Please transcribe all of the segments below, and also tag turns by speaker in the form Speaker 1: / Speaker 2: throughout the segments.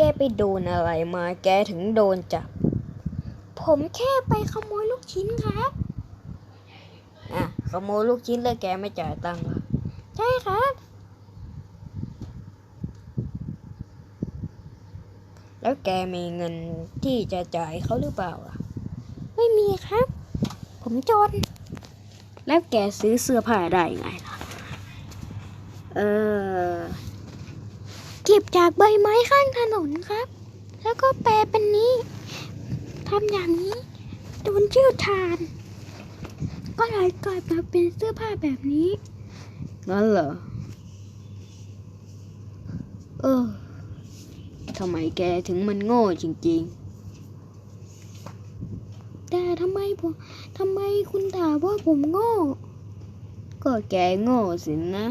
Speaker 1: แกไปโดนอะไรมาแกถึงโดนจับ ผมแค่ไปขโมยลูกชิ้นครับ อะ ขโมยลูกชิ้นแล้วแกไม่จ่ายตังค์ใช่ครับ แล้วแกมีเงินที่จะจ่ายเขาหรือเปล่าอะ ไม่มีครับ ผมจน แล้วแกซื้อเสื้อผ้าได้ไงล่ะ เออ บจากใบไม้ข้างถนนครับ แล้วก็แปลเป็นนี้ทำอย่างนี้โดนชื่อทาน ก็เลยกลายมาเป็นเสื้อผ้าแบบนี้นั่นเหรอ เออทำไมแกถึงมันโง่จริง ๆ แต่ทำไมผมทำไมคุณด่าว่าผมโง่ ก็แกโง่สินะ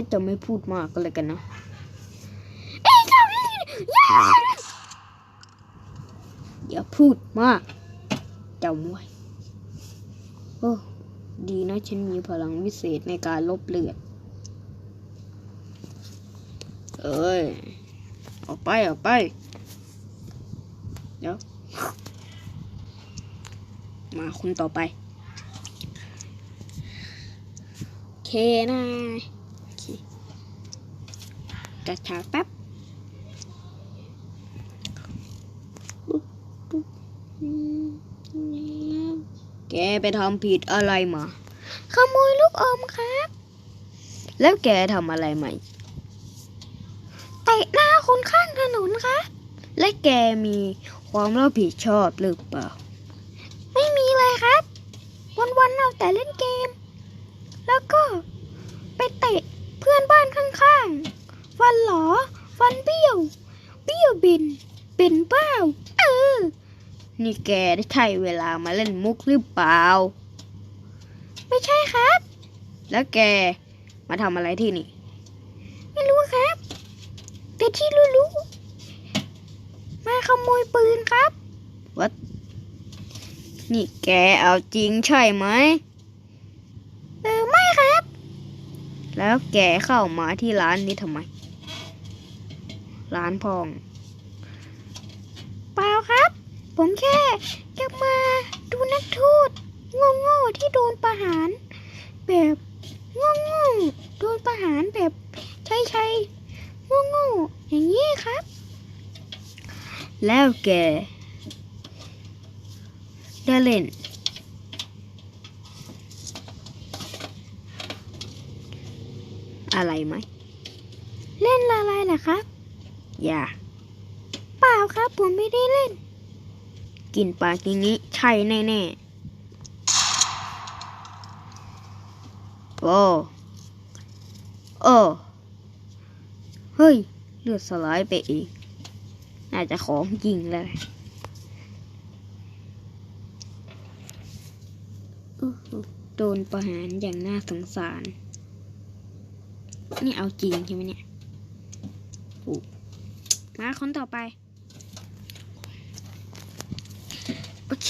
Speaker 1: ฉันจะไม่พูดมากก็เลยกันนะอย่าพูดมากเจำไว้โอ้ดีนะฉันมีพลังวิเศษในการลบเลือด เอ้ย ออกไป ออกไป เดี๋ยว มาคุณต่อไป เคนะ จัดฉาแป๊บแกไปทำผิดอะไรมา ขโมยลูกอมครับ แล้วแกทำอะไรมาอีกเตะหน้าคนข้างถนนครับ และแกมีความรับผิดชอบหรือเปล่า ไม่มีเลยครับ วันๆเอาแต่เล่นเกม แล้วก็ไปเตะเพื่อนบ้านข้างๆ ฟันหลอ ฟันเบี้ยว เบี้ยวบิน เป็นเป้าเออ นี่แกได้ใช่เวลามาเล่นมุกหรือเปล่า ไม่ใช่ครับ แล้วแกมาทำอะไรที่นี่ ไม่รู้ครับ แต่ที่รู้ๆมาขโมยปืนครับ วัด นี่แกเอาจริงใช่ไหมเออไม่ครับ แล้วแกเข้ามาที่ร้านนี้ทำไม ร้านพอง เปล่าครับ ผมแค่จะมาดูนักโทษโง่ๆที่โดนประหาร แบบโง่ๆโดนประหารแบบใช้ใช้โง่ๆอย่างนี้ครับ แล้วแกได้เล่นอะไรไหม เล่นอะไรล่ะครับ อย่า เปล่าครับ ผมไม่ได้เล่น กินปลากินนี้ใช่แน่ๆโอ้โอ้เฮ้ย เลือดสลายไปเองน่าจะของจริงเลยอื้อหือโดนประหารอย่างน่าสงสาร นี่เอาจริงใช่ไหมเนี่ยโอ้ มาคนต่อไป โอเค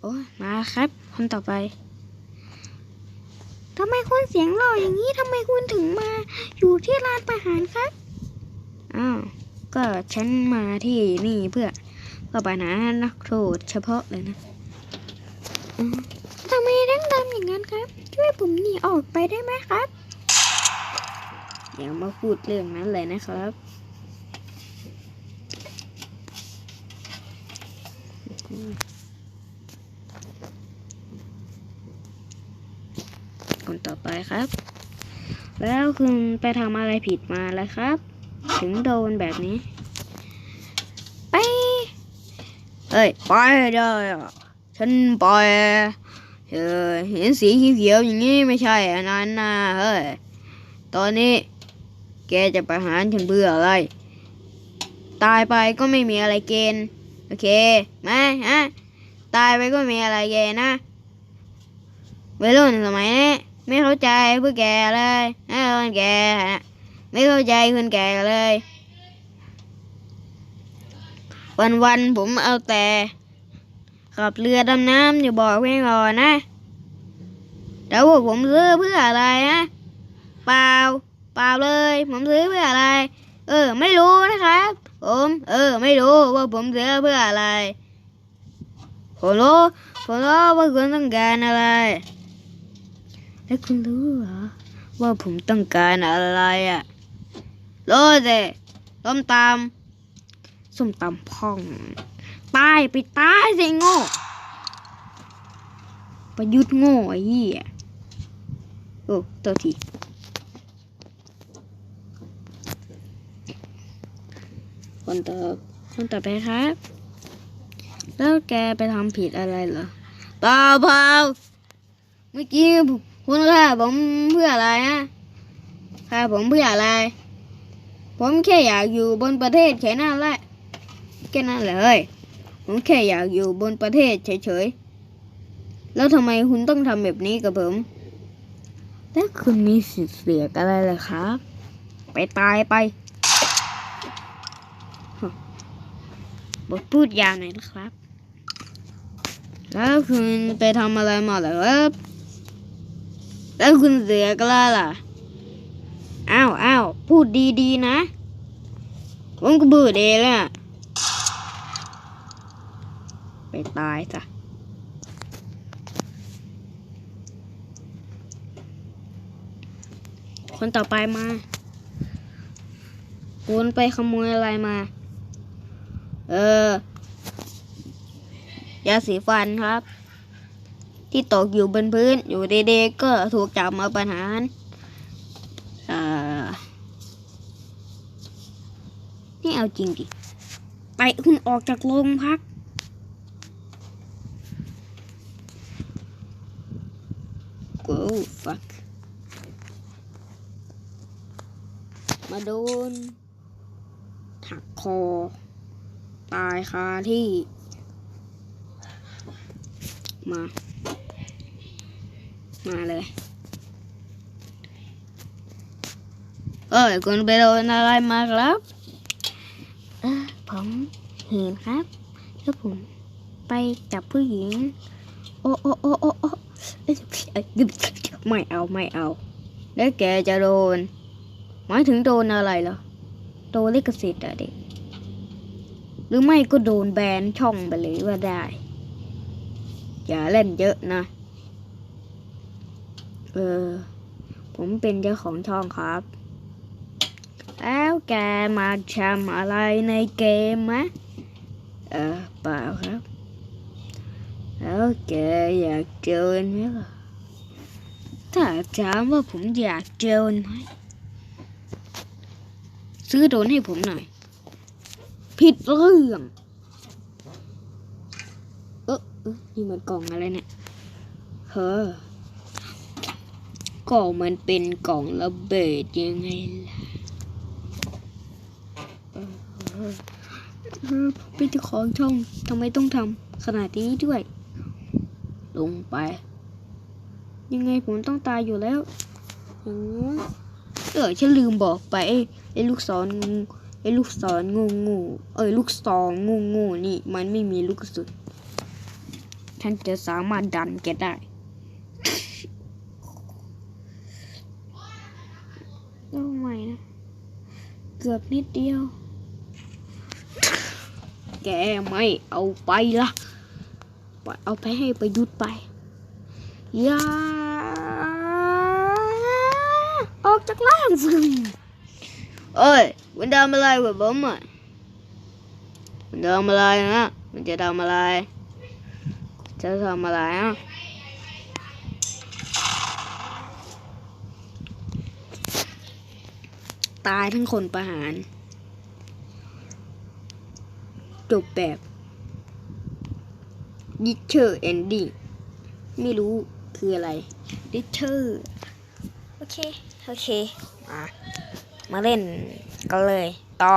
Speaker 1: โอ้มาครับ คนต่อไปทำไมคุณเสียงหล่ออย่างนี้ทำไมคุณถึงมาอยู่ที่ร้านประหารครับ อ้าว ก็ฉันมาที่นี่เพื่อเพื่อปัญหานักโทษเฉพาะเลยนะทำไมต้องทำอย่างนั้นครับ ช่วยผมหนีออกไปได้ไหมครับ อย่ามาพูดเรื่องนั้นเลยนะครับ คนต่อไปครับ แล้วคุณไปทำอะไรผิดมาแล้วครับ ถึงโดนแบบนี้ ไป เฮ้ย ไปเลยอะฉันไปเออเห็นสีเขียวอย่างนี้ไม่ใช่อันนั้นนะเฮ้ย ตอนนี้ แกจะประหารฉันเบื่ออะไร ตายไปก็ไม่มีอะไรเกณฑ์ โอเคไหมฮะ ตายไปก็ไม่มีอะไรเกณฑ์นะวัยรุ่นสมัยนี้ไม่เข้าใจพวกแกเลยนะคนแกนะไม่เข้าใจคนแกเลย วันวันๆผมเอาแต่ขับเรือดำน้ำอย่าบอกเพื่อนก่อนนะแล้วพวกผมซื้อเพื่ออะไรฮะเปล่า เปล่าเลย ผมซื้อเพื่ออะไร เออ ไม่รู้นะครับ ผม เออ ไม่รู้ว่าผมซื้อเพื่ออะไร ผมรู้ผมรู้ว่าคุณต้องการอะไร แล้วคุณรู้เหรอว่าผมต้องการอะไรอะรู้สิส้มตำส้มตำพ่องตายไปตายสิโง่ประยุทธ์โง่ไอ้เหี้ยโอ้ตัวที คนต่อคนต่อไปครับ แล้วแกไปทำผิดอะไรเหรอเปล่าเปล่าเมื่อกี้คุณฆ่าผมเพื่ออะไรฮะฆ่าผมเพื่ออะไร ผมแค่อยากอยู่บนประเทศแค่นั้นแหละแค่นั้นเลยผมแค่อยากอยู่บนประเทศเฉยๆ แล้วทำไมคุณต้องทำแบบนี้กับผม แล้วคุณมีสิทธิ์เสียอะไรล่ะครับ ไปตายไปฮะ บทพูดยาวหน่อยนะครับ แล้วคุณไปทำอะไรมาเหรอครับ แล้วคุณเสียกอะไรล่ะ อ้าวอ้าวพูดดีๆนะผมก็พูดเองแหละไปตายจ้ะคนต่อไปมาคุณไปขโมยอะไรมา เออยาสีฟันครับ ที่ตกอยู่บนพื้น อยู่เดีๆก็ถูกจับมาปัญหารนี่เอาจริงดิ ไปคุณออกจากโรงพักโอ้ fuck มาโดนหักคอ ตายคาที่ มา มาเลย เอ้ยคุณไปโดนอะไรมาครับเออผมเห็นครับแล้วผมไปจับผู้หญิง โอ้โอ้โอ้โอ้โอ้เอ้ยไม่เอาไม่เอาแล้วแกจะโดนหมายถึงโดนอะไรเหรอโดนลิขสิทธิ์อะเด็ก หรือไม่ก็โดนแบนช่องไปเลยว่าได้ อย่าเล่นเยอะนะ เออ ผมเป็นเจ้าของช่องครับ แล้วแกมาทำอะไรในเกมมะ เออเปล่าครับ แล้วแกอยากเจอไหมล่ะถ้าถามว่าผมอยากเจอไหมซื้อโดนให้ผมหน่อย ผิดเรื่อง เออเออนี่มันกล่องอะไรเนี่ย เฮ้อกล่องมันเป็นกล่องระเบิดยังไงล่ะเออเออผมเป็นเจ้าของช่องทำไมต้องทำขนาดนี้ด้วย ลงไป ยังไงผมต้องตายอยู่แล้วอ๋อเออฉันลืมบอกไปไอ้ลูกศร อ้ลูกศรงูงูเอ้ยลูกศรงูงูนี่มันไม่มีลูกกระสุนฉันจะสามารถดันแกได้โอ้ไม่นะ เกือบนิดเดียว แกไม่เอาไปละเอาไปให้ประยุทธ์ไปอย่าออกจากร่างสิ เอ้ยมันทำอะไรกับผมอะมันทำอะไรนะมันจะทำอะไร จะทำอะไรอะตายทั้งคนประหาร จบแบบดิเชอร์แอนดี้ไม่รู้คืออะไรดิเชอร์โอเค โอเค มา มาเล่นกันเลยต่อ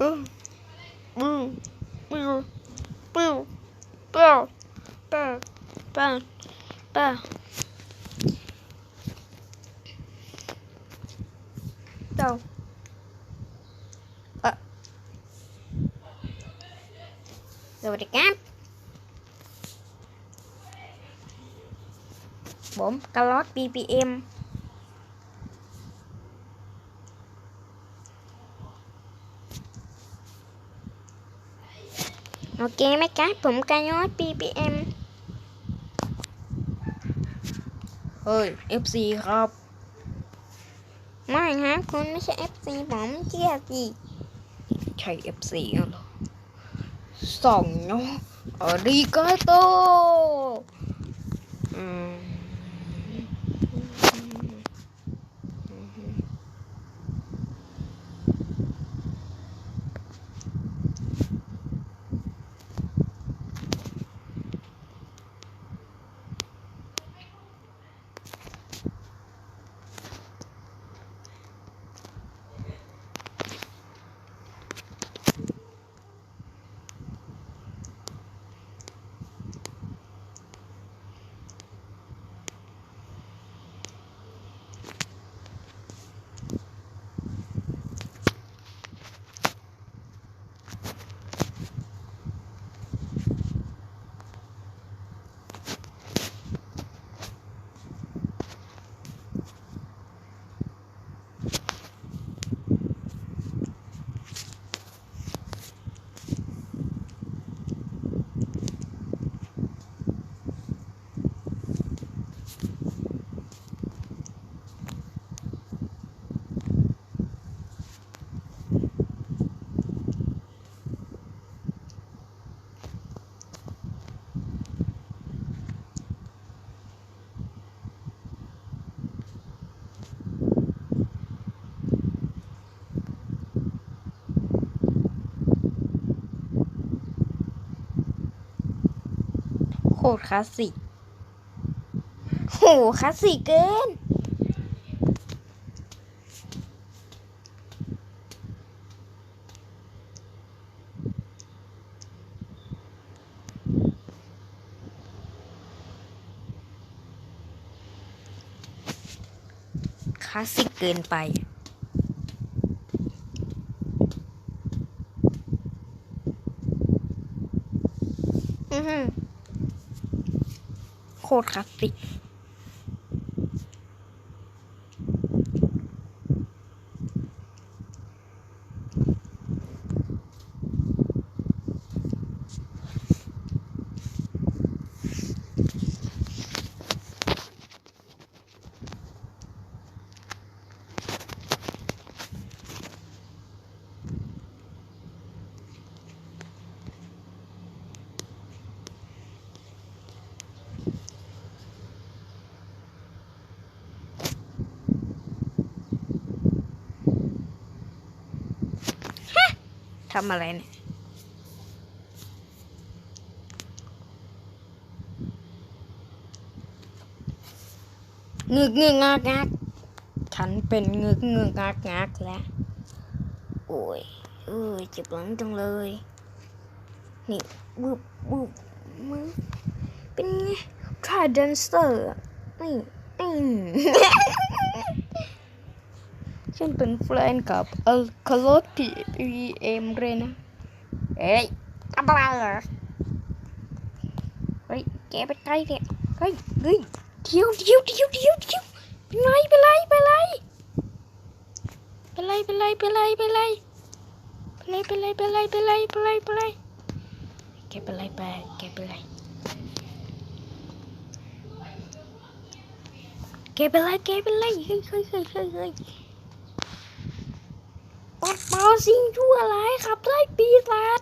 Speaker 1: ปื้อปื้อปื้อปื้อปื้อปื้อปื้อปื้อเจ้าสวัสดีครับผมกระลอด BPM
Speaker 2: โอเคไหมคะผมกายอด BBM
Speaker 1: เฮ้ย FC ครับ
Speaker 2: ไม่ครับคุณไม่ใช่ FC ผมเชื่อสิ
Speaker 1: ใช่ FC เหรอสองเนาะอาริกาโตอืมโค ตรคลาสสิก
Speaker 2: โหคลาสสิกเกิน
Speaker 1: คลาสสิกเกินไป を買って。ำอะไรเนี่ยงึกงึกงักงักฉันเป็นงึกงึกงักงักแล้ว
Speaker 2: โอ้ยเอ้ยเจ็บหลังจังเลย
Speaker 1: นี่
Speaker 2: บุบบุบมือเป็นไงทรายแดนเซอร์นี่อืม
Speaker 1: ฉันเป็นแฟนกับอัลคาโลทีวีเอ็มเรนะเอ้ย
Speaker 2: อะไรเหรอ
Speaker 1: เฮ้ยแกไปไกลเนี่ยเฮ้ยเฮ้ยเดี๋ยวเดี๋ยวเดี๋ยวเดี๋ยวเดี๋ยวเป็นไรเป็นไรเป็นไรเป็นไรเป็นไรเป็นไรเป็นไรเป็นไรเป็นไรเป็นไรเป็นไรเป็นไรเป็นไรแกเป็นไรไปแกเป็นไรแกเป็นไรแกเป็นไรเฮ้ยเฮ้ยเฮ้ยเฮ้ย เฮ้ยปัดเป่าสิ่งชั่วร้ายขับไล่ปีศาจ